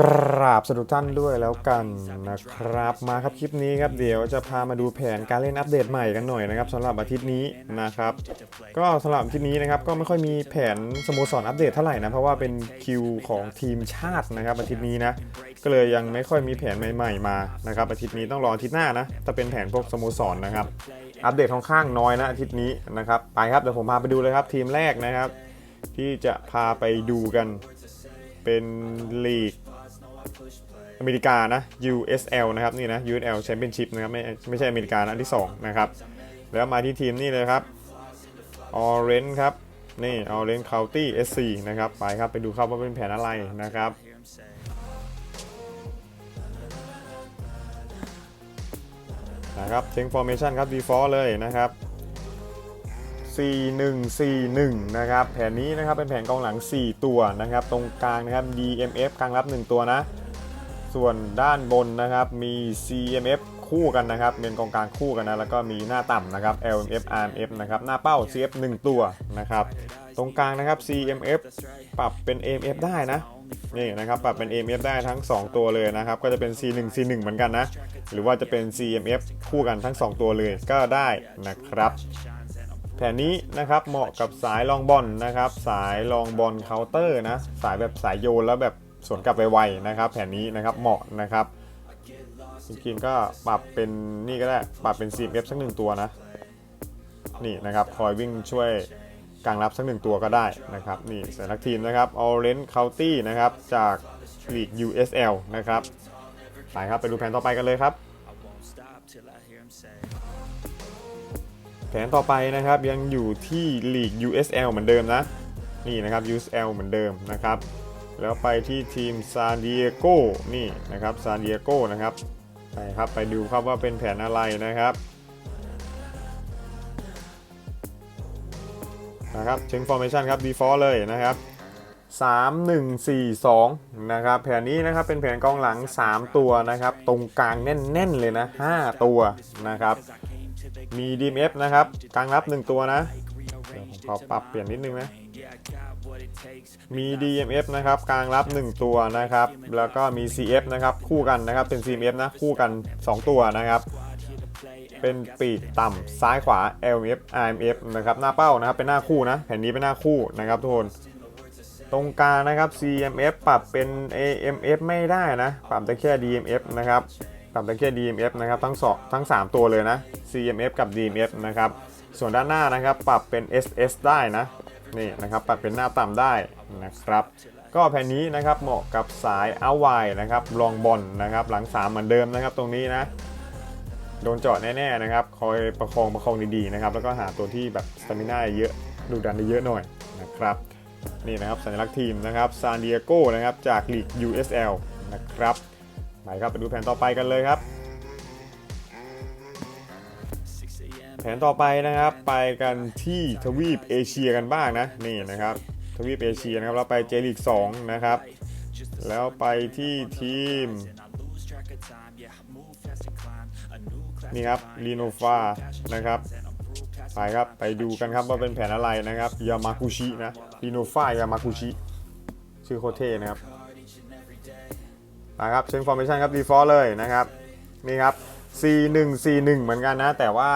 กราบสวัสดีทุกท่านด้วยแล้วกันนะครับมาครับคลิปนี้ครับเดี๋ยวจะพามาดูแผนการเล่นอัปเดตใหม่กันหน่อยนะครับสำหรับอาทิตย์นี้นะครับ ก็สำหรับอาทิตย์นี้นะครับก็ไม่ค่อยมีแผนสโมสรอัปเดตเท่าไหร่นะเพราะว่าเป็นคิวของทีมชาตินะครับอาทิตย์นี้นะก็เลยยังไม่ค่อยมีแผนใหม่ ๆ มานะครับอาทิตย์นี้ต้องรออาทิตย์หน้านะถ้าเป็นแผนพวกสโมสรนะครับ อัปเดตค่อนข้างน้อยนะอาทิตย์นี้นะครับไปครับเดี๋ยวผมพาไปดูเลยครับทีมแรกนะครับ ที่จะพาไปดูกันเป็นลีก อเมริกานะ USL นะครับนี่นะ USL Championship นะครับไม่ไม่ใช่อเมริกานะที่ 2 นะครับ แล้วมาที่ทีมนี่เลยครับ Orange ครับ นี่ Orange County SC นะครับ ไปครับ ไปดูครับว่าเป็นแผนอะไรนะครับนะครับ Change Formation ครับ Default เลยนะครับ 4141 นะครับ แผนนี้นะครับเป็นแผนกองหลัง 4 ตัวนะครับ ตรงกลางนะครับ DMF กลางรับ 1 ตัวนะ ส่วนด้านบนนะครับมี CMF คู่กันนะครับเป็นกองกลางคู่กันนะแล้วก็มีหน้าต่ำนะครับ LMF RMF นะครับหน้าเป้า CF 1 ตัวนะครับตรงกลางนะครับ CMF ปรับเป็น AMF ได้นะนี่นะครับปรับเป็น AMF ได้ทั้ง 2 ตัวเลยนะครับ ก็จะเป็น C1 C1 เหมือนกันนะ หรือว่าจะเป็น CMF คู่กันทั้ง 2 ตัวเลยก็ได้นะครับ แผนนี้นะครับเหมาะกับสายลองบอลนะครับ สายลองบอลเคาน์เตอร์นะ สายแบบสายโยนแล้วแบบสวนกลับไวๆนะครับ แผนนี้นะครับเหมาะนะครับจริงๆก็ปรับเป็นนี่ก็ได้ปรับเป็น CMF สักหนึ่งตัวนะ นี่นะครับคอยวิ่งช่วยกลางรับสักหนึ่งตัวก็ได้นะครับ นี่สัญลักษณ์ทีมนะครับ Orange County นะครับ จากลีก USL นะครับไปครับไปดูแผนต่อไปกันเลยครับ ผนต่อไปนะครับยังอยู่ที่ลีก USL เหมือนเดิมนะ นี่นะครับ USL เหมือนเดิมนะครับ แล้วไปที่ทีมซานดิเอโกนี่นะครับซานดิเอโกนะครับไปครับไปดูครับว่าเป็นแผนอะไรนะครับนะครับเช็งฟอร์เมชันครับ default เลยนะครับ3 1 4 2นะครับแผนนี้นะครับเป็นแผนกองหลัง 3 ตัวนะครับ ตรงกลางแน่นๆเลยนะ 5 ตัวนะครับ มี DMF นะครับกลางรับ 1 ตัวนะเดี๋ยวผมขอปรับเปลี่ยนนิดนึงนะมี DMF นะครับกลางรับ 1 ตัวนะครับ แล้วก็มี CF นะครับคู่กันนะครับเป็น CMF นะคู่กัน 2 ตัวนะครับ เป็นปีกต่ำซ้ายขวา LMF RMF นะครับหน้าเป้านะครับเป็นหน้าคู่นะแผ่นนี้เป็นหน้าคู่นะครับทุกคนตรงกลางนะครับ CMF ปรับเป็น AMF ไม่ได้นะปรับได้แค่ DMF นะครับ ปรับได้แค่ DMF นะครับทั้งสองทั้ง 3 ตัวเลยนะ CMF กับ DMF นะครับส่วนด้านหน้านะครับปรับเป็น SS ได้นะนี่นะครับปรับเป็นหน้าต่ำได้นะครับก็แผ่นนี้นะครับเหมาะกับสายอาไวนะครับลองบอลนะครับหลัง3เหมือนเดิมนะครับตรงนี้นะโดนเจาะแน่ๆนะครับคอยประคองประคองดีๆนะครับแล้วก็หาตัวที่แบบสตามิน่าเยอะดูดันได้เยอะหน่อยนะครับนี่นะครับสัญลักษณ์ทีมนะครับซานดิเอโกนะครับจากลีก USL นะครับ ไปครับไปดูแผนต่อไปกันเลยครับ แผนต่อไปนะครับ ไปกันที่ทวีปเอเชียกันบ้างนะนี่นะครับทวีปเอเชียนะครับเราไปเจลีก2นะครับ แล้วไปที่ทีมนี่ครับลีโนฟานะครับไปครับไปดูกันครับว่าเป็นแผนอะไรนะครับยามากุชินะลีโนฟายามากุชิชื่อโคเท่นะครับ นะครับเชิงฟอร์เมชันครับ default เลยนะครับนี่ครับ C1 C1 เหมือนกันนะ แต่ว่า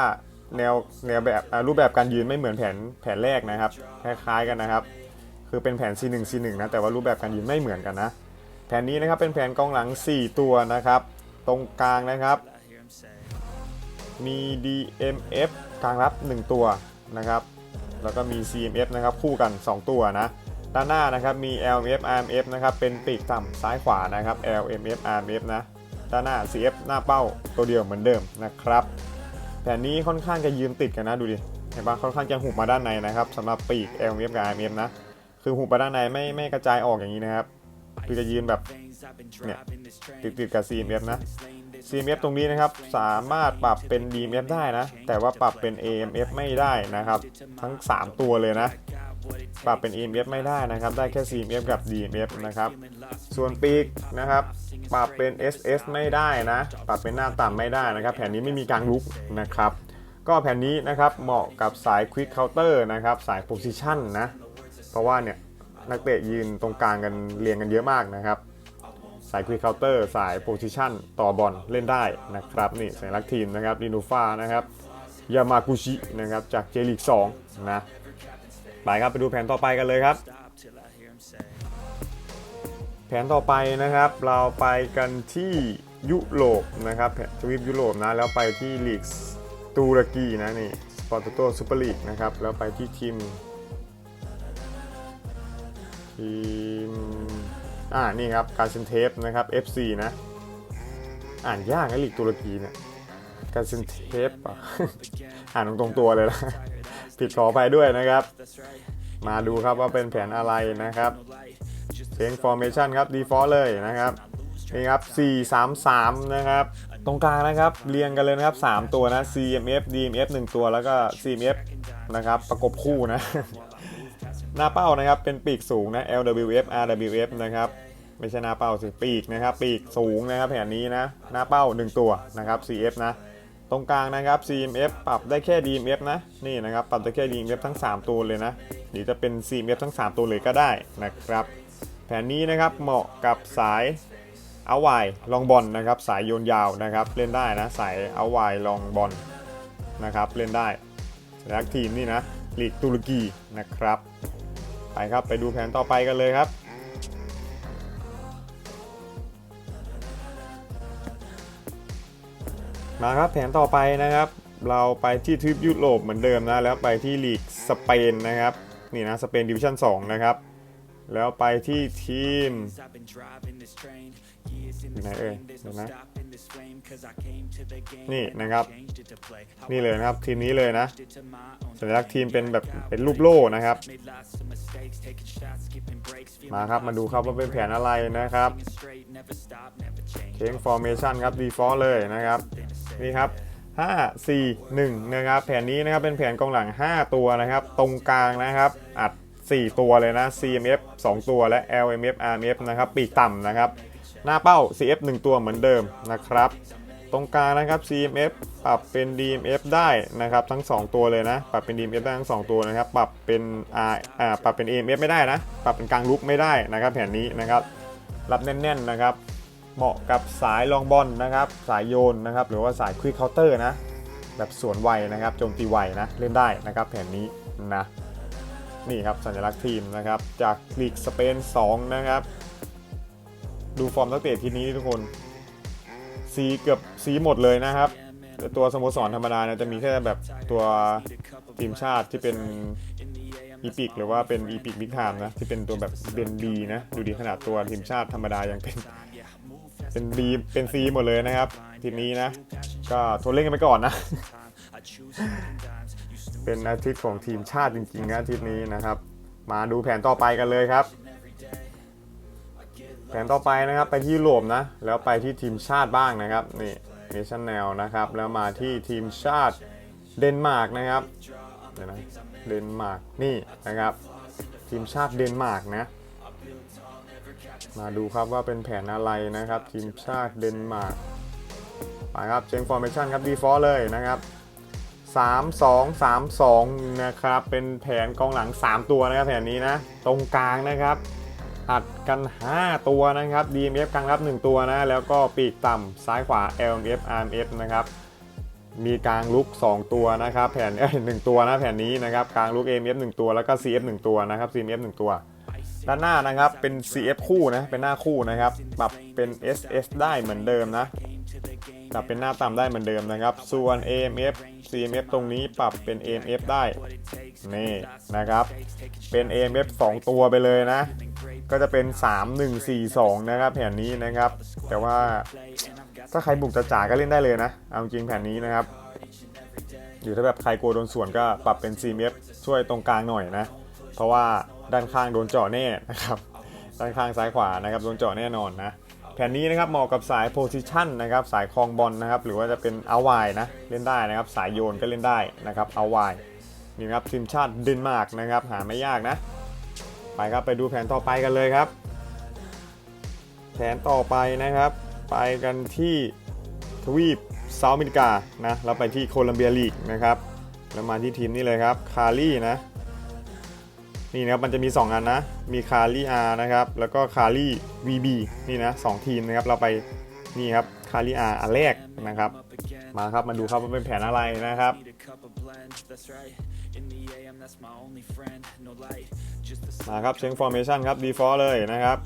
แนวแนวแบบรูปแบบการยืนไม่เหมือนแผนแผนแรกนะครับคล้ายๆกันนะครับ คือเป็นแผน C1 C1 นะแต่ว่ารูปแบบการยืนไม่เหมือนกันนะ แผนนี้นะครับเป็นแผนกองหลัง 4 ตัวนะครับ ตรงกลางนะครับมี DMF กลางรับ 1 ตัวนะครับ แล้วก็มี CMF นะครับ คู่กัน 2 ตัวนะ ด้านหน้านะครับมี LMF RMF นะครับเป็นปีกต่ำซ้ายขวานะครับ LMF RMF นะด้านหน้า CF หน้าเป้าตัวเดียวเหมือนเดิมนะครับแผ่นนี้ค่อนข้างจะยืนติดกันนะดูดิเห็นปะค่อนข้างจะหุบมาด้านในนะครับสำหรับปีก LMF กับ RMF นะคือหุบมาด้านในไม่ไม่กระจายออกอย่างนี้นะครับคือจะยืนแบบเนี่ยติดติดกับ CMF นะ CMF ตรงนี้นะครับสามารถปรับเป็น DMF ได้นะ แต่ว่าปรับเป็น AMF ไม่ได้นะครับ ทั้ง 3 ตัวเลยนะ ปรับเป็น EMF ไม่ได้นะครับ ได้แค่ CMF กับ DMF นะครับ ส่วนปีกนะครับ ปรับเป็น SS ไม่ได้นะ ปรับเป็นหน้าต่ำไม่ได้นะครับ แผ่นนี้ไม่มีกลางลุกนะครับ ก็แผ่นนี้นะครับเหมาะกับสาย Quick Counter นะครับ สาย Position นะ เพราะว่าเนี่ยนักเตะยืนตรงกลางกันเรียงกันเยอะมากนะครับ สายควิกเคาน์เตอร์สายโพซิชันต่อบอลเล่นได้นะครับ นี่สัญลักษณ์ทีมนะครับดินูฟานะครับยามากุชินะครับจากเจลีก2นะ ไปครับไปดูแผนต่อไปกันเลยครับ แผนต่อไปนะครับ เราไปกันที่ยุโรปนะครับแผนทวีปยุโรปนะแล้วไปที่ลีกตุรกีนะนี่สปอร์ตโตซูเปอร์ลีกนะครับแล้วไปที่ทีมทีมอ่านี่ครับการเซนเทปนะครับ FC นะอ่านยากนะลีกตุรกีเนี่ยการเซนเทปอะอ่านตรงๆตัวเลยนะ ผิดขอไปด้วยนะครับ มาดูครับว่าเป็นแผนอะไรนะครับเชง formation ครับ default เลยนะครับนี่ครับ 433 นะครับ ตรงกลางนะครับ เรียงกันเลยนะครับ 3 ตัวนะ CMF DMF 1 ตัวแล้วก็ CMF นะครับ ประกบคู่นะ หน้าเป้านะครับ เป็นปีกสูงนะ LWF RWF นะครับ ไม่ใช่หน้าเป้าสิ ปีกนะครับ ปีกสูงนะครับ แผนนี้นะ หน้าเป้า 1 ตัวนะครับ CF นะ ตรงกลางนะครับ CMF ปรับได้แค่ DMF นะ นี่นะครับ ปรับได้แค่ DMF ทั้ง 3 ตัวเลยนะ หรือจะเป็น CMF ทั้ง 3 ตัวเลยก็ได้นะครับ แผนนี้นะครับ เหมาะกับสายเอาไวลองบอลนะครับ สายโยนยาวนะครับ เล่นได้นะ สายเอาไวลองบอลนะครับ เล่นได้แล้วทีมนี่นะลีกตุรกีนะครับ ไปครับ ไปดูแผนต่อไปกันเลยครับ มาครับแผนต่อไปนะครับ เราไปที่ทริปยุโรปเหมือนเดิมนะแล้วไปที่ลีกสเปนนะครับนี่นะสเปนดิวิชั่น2นะครับ แล้วไปที่ทีมไหนเอ่ยนะนี่นะครับ นี่เลยนะครับทีมนี้เลยนะสัญลักษณ์ทีมเป็นแบบเป็นรูปโล่นะครับ มาครับมาดูครับว่าเป็นแผนอะไรนะครับ เค้ง formation ครับ default เลยนะครับนี่ครับ 5 4 1 นะครับแผนนี้นะครับเป็นแผนกองหลัง 5 ตัวนะครับ ตรงกลางนะครับ อัด 4 ตัวเลยนะ CMF 2 ตัวและ LMF RMF นะครับปีกต่ำนะครับ หน้าเป้า CF 1 ตัวเหมือนเดิมนะครับ ตรงกลางนะครับ CMF ปรับเป็น DMF ได้นะครับ ทั้ง 2 ตัวเลยนะ ปรับเป็น DMF ได้ทั้ง 2 ตัวนะครับ ปรับเป็น R อ่าปรับเป็น AMF ไม่ได้นะ ปรับเป็นกลางลุกไม่ได้นะครับ แผนนี้นะครับรับแน่นๆนะครับ เหมาะกับสายลองบอลนะครับ สายโยนนะครับ หรือว่าสายควิกเคาน์เตอร์นะ แบบสวนไวนะครับโจมตีไวนะ เล่นได้นะครับ แผนนี้นะนี่ครับสัญลักษณ์ทีมนะครับ จากลีกสเปน 2 นะครับ ดูฟอร์มนักเตะทีนี้ทุกคน สีเกือบสีหมดเลยนะครับตัวสโมสรธรรมดาเนี่ยจะมีแค่แบบตัวทีมชาติที่เป็นอีพิกหรือว่าเป็นอีพิกบิ๊กไทม์นะที่เป็นตัวแบบเป็นบีนะ ดูดีขนาดตัวทีมชาติธรรมดายังเป็น เป็นบีเป็นซีหมดเลยนะครับทีมนี้นะ ก็ทนเล่นกันไปก่อนนะ เป็นอาทิตย์ของทีมชาติจริงๆนะอาทิตย์นี้นะครับ มาดูแผนต่อไปกันเลยครับ แผนต่อไปนะครับไปที่ยุโรปนะ แล้วไปที่ทีมชาติบ้างนะครับนี่เนชั่นแนลนะครับ แล้วมาที่ทีมชาติเดนมาร์กนะครับเดี๋ยวนะเดนมาร์กนี่นะครับ ทีมชาติเดนมาร์กนะ มาดูครับว่าเป็นแผนอะไรนะครับ ทีมชาติเดนมาร์กไปครับเชงฟอร์เมชันครับดีฟอเลยนะครับ3 2 3 2นะครับเป็นแผนกองหลัง 3 ตัวนะครับแผนนี้นะ ตรงกลางนะครับอัดกัน 5 ตัวนะครับ DMF กลางรับ 1 ตัวนะ แล้วก็ปีกต่ำซ้ายขวา LMF RMF นะครับมีกลางลุก 2 ตัวนะครับ แผนเอ้ยหตัวนะแผนนี้นะครับกลางลุก AMF 1 ตัวแล้วก็ CF 1 ตัวนะครับ CMF 1 ตัว ด้านหน้านะครับเป็น CF คู่นะเป็นหน้าคู่นะครับปรับเป็น SS ได้เหมือนเดิมนะปรับเป็นหน้าต่ำได้เหมือนเดิมนะครับ ส่วน AMF CMF ตรงนี้ปรับเป็น AMF ได้นี่นะครับ เป็น AMF 2 ตัวไปเลยนะ ก็จะเป็น 3 1 4 2 นะครับ แผนนี้นะครับ แต่ว่าถ้าใครบุกจะจ่าก็เล่นได้เลยนะ เอาจริงแผนนี้นะครับหรือถ้าแบบใครกลัวโดนสวนก็ปรับเป็น CMF ช่วยตรงกลางหน่อยนะ เพราะว่า ด้านข้างโดนเจาะแน่นะครับด้านข้างซ้ายขวานะครับโดนเจาะแน่นอนนะแผนนี้นะครับเหมาะกับสายโพซิชันนะครับสายคลองบอลนะครับหรือว่าจะเป็นเอาไวนะเล่นได้นะครับสายโยนก็เล่นได้นะครับเอาไวนี่ครับทีมชาติเดนมาร์กนะครับหาไม่ยากนะ ไปครับไปดูแผนต่อไปกันเลยครับ แผนต่อไปนะครับ ไปกันที่ทวีปเซาท์อเมริกานะแล้วไปที่โคลัมเบียลีกนะครับแล้วมาที่ทีมนี้เลยครับคารีนะ นี่นะครับมันจะมี 2 อันนะ มีคารีอานะครับ แล้วก็คารีวีบีนี่นะสองทีมนะครับ เราไปนี่ครับคารีอาอันแรกนะครับ มาครับมาดูครับว่าเป็นแผนอะไรนะครับ มาครับเชิงฟอร์เมชันครับ default เลยนะครับ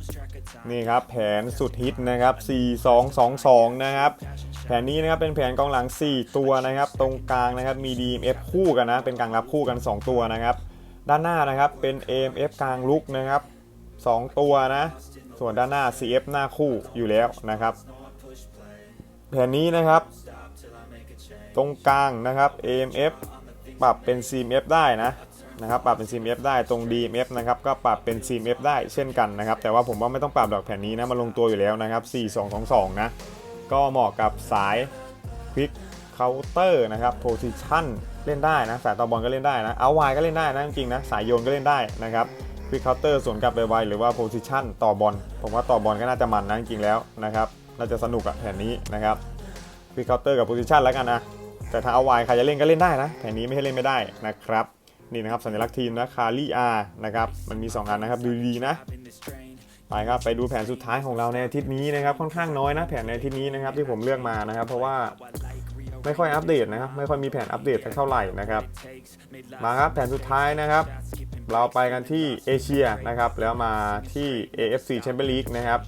นี่ครับแผนสุดฮิตนะครับ 4-2-2-2 นะครับ แผนนี้นะครับเป็นแผนกองหลัง 4 ตัวนะครับ ตรงกลางนะครับมี DMF คู่กันนะ เป็นกลางรับคู่กัน 2 ตัวนะครับ ด้านหน้านะครับเป็น AMF กลางลุกนะครับ 2 ตัวนะ ส่วนด้านหน้า CF หน้าคู่อยู่แล้วนะครับแผนนี้นะครับ ตรงกลางนะครับ AMF ปรับเป็น CMF ได้นะนะครับปรับเป็น CMF ได้ตรง DMF นะครับก็ปรับเป็น CMF ได้เช่นกันนะครับ แต่ว่าผมว่าไม่ต้องปรับดอกแผ่นนี้นะมาลงตัวอยู่แล้วนะครับ 4222 นะ ก็เหมาะกับสาย Quick Counter น์เตอร์นะครับ Position เล่นได้นะสายต่อบอลก็เล่นได้นะเอาไวก็เล่นได้นะจริงๆนะสายโยนก็เล่นได้นะครับ Quick Counter สวนกลับไวหรือว่า Position ต่อบอลผมว่าต่อบอลก็น่าจะมันนะจริงๆแล้วนะครับน่าจะสนุกอะแผนนี้นะครับควิกเคาน์เตอร์กับโพซิชันแล้วกันนะแต่ถ้าเอาไวใครจะเล่นก็เล่นได้นะแผนนี้ไม่ให้เล่นไม่ได้นะครับนี่นะครับสัญลักษณ์ทีมนะคารีอานะครับมันมี 2 อันนะครับดูดีนะไปครับไปดูแผนสุดท้ายของเราในอาทิตย์นี้นะครับค่อนข้างน้อยนะแผนในอาทิตย์นี้นะครับที่ผมเลือกมานะครับ เพราะว่า ไม่ค่อยอัปเดตนะครับไม่ค่อยมีแผนอัปเดตสักเท่าไหร่นะครับ มาครับแผนสุดท้ายนะครับ เราไปกันที่เอเชียนะครับ แล้วมาที่ AFC Champions League นะครับ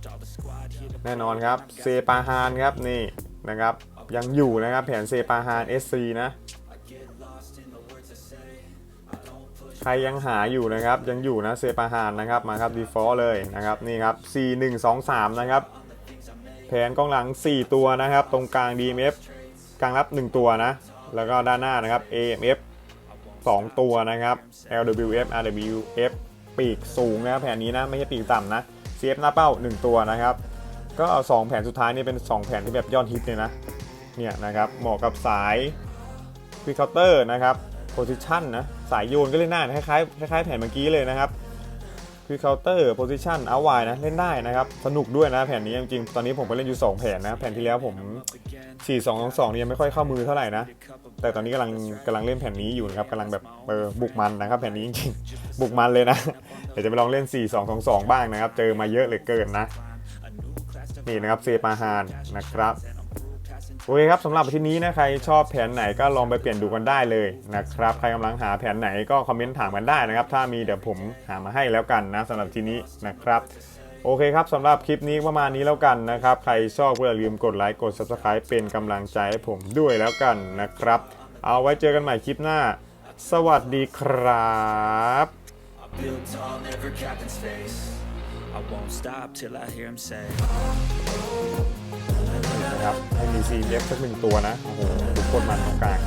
แน่นอนครับเซปาฮานครับนี่นะครับยังอยู่นะครับแผนเซปาฮาน SC นะใครยังหาอยู่นะครับยังอยู่นะเซปาฮานนะครับมาครับ default เลยนะครับนี่ครับ 4 1 2 3 นะครับ แผนกองหลัง 4 ตัวนะครับ ตรงกลาง DMF กลางรับ 1 ตัวนะ แล้วก็ด้านหน้านะครับ AMF 2 ตัวนะครับ LWF RWF ปีกสูงนะครับแผนนี้นะไม่ใช่ปีกต่ำนะ CF หน้าเป้า 1 ตัวนะครับ ก็เอา2แผนสุดท้ายนี่เป็น 2 แผนที่แบบยอดฮิตเลยนะเนี่ยนะครับเหมาะกับสายควิกเคาน์เตอร์นะครับโพซิชันนะสายโยนก็เล่นได้นะคล้ายๆคล้ายๆแผนเมื่อกี้เลยนะครับ ควิกเคาน์เตอร์โพซิชันเอาไวนะ เล่นได้นะครับ สนุกด้วยนะแผนนี้จริงๆ ตอนนี้ผมก็เล่นอยู่ 2 แผนนะ แผนที่แล้วผม 4 2 2 2นี่ยังไม่ค่อยเข้ามือเท่าไหร่นะ แต่ตอนนี้กำลังกำลังเล่นแผนนี้อยู่นะครับกำลังแบบเออบุกมันนะครับ แผนนี้จริงๆ บุกมันเลยนะ เดี๋ยวจะไปลองเล่น 4 2 2 2 บ้างนะครับ เจอมาเยอะเหลือเกินนะ นี่นะครับเซปาฮานนะครับ โอเคครับสำหรับที่นี้นะใครชอบแผนไหนก็ลองไปเปลี่ยนดูกันได้เลยนะครับใครกำลังหาแผนไหนก็คอมเมนต์ถามกันได้นะครับ ถ้ามีเดี๋ยวผมหามาให้แล้วกันนะสำหรับทีนี้นะครับโอเคครับสำหรับคลิปนี้ประมาณนี้แล้วกันนะครับ ใครชอบก็อย่าลืมกดไลค์กด subscribe เป็นกำลังใจให้ผมด้วยแล้วกันนะครับ เอาไว้เจอกันใหม่คลิปหน้า สวัสดีครับ build tall, never capped in space. I won't stop till I hear him say. นะครับให้มีซีเล็กสักหนึ่งตัวนะ โอ้โหทุกคนมันตรงกลาง